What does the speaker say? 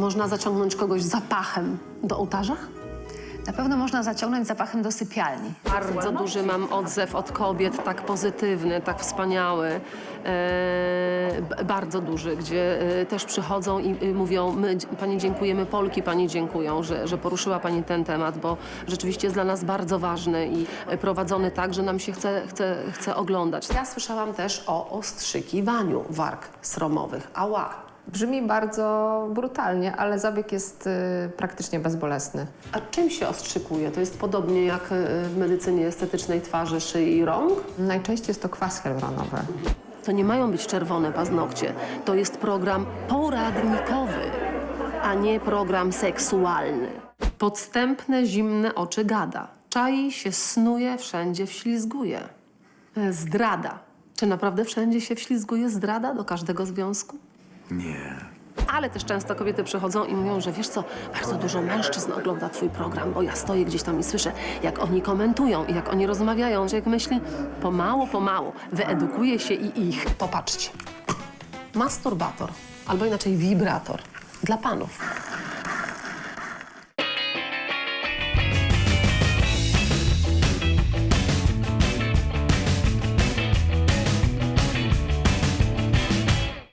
Można zaciągnąć kogoś zapachem do ołtarza? Na pewno można zaciągnąć zapachem do sypialni. Bardzo duży mam odzew od kobiet, tak pozytywny, tak wspaniały, e, bardzo duży, gdzie e, też przychodzą i y, mówią, my Pani dziękujemy, Polki Pani dziękują, że, że poruszyła Pani ten temat, bo rzeczywiście jest dla nas bardzo ważny i e, prowadzony tak, że nam się chce, chce, chce oglądać. Ja słyszałam też o ostrzykiwaniu warg sromowych. Ała! Brzmi bardzo brutalnie, ale zabieg jest y, praktycznie bezbolesny. A czym się ostrzykuje? To jest podobnie jak e, w medycynie estetycznej twarzy, szyi i rąk? Najczęściej jest to kwas hialuronowy. To nie mają być czerwone paznokcie. To jest program poradnikowy, a nie program seksualny. Podstępne, zimne oczy gada. Czai się, snuje, wszędzie wślizguje. E, Zdrada. Czy naprawdę wszędzie się wślizguje zdrada do każdego związku? Nie. Ale też często kobiety przychodzą i mówią, że wiesz co, bardzo dużo mężczyzn ogląda twój program, bo ja stoję gdzieś tam i słyszę, jak oni komentują i jak oni rozmawiają, że jak myśli, pomału, pomału, wyedukuje się i ich. Popatrzcie. Masturbator, albo inaczej wibrator dla panów.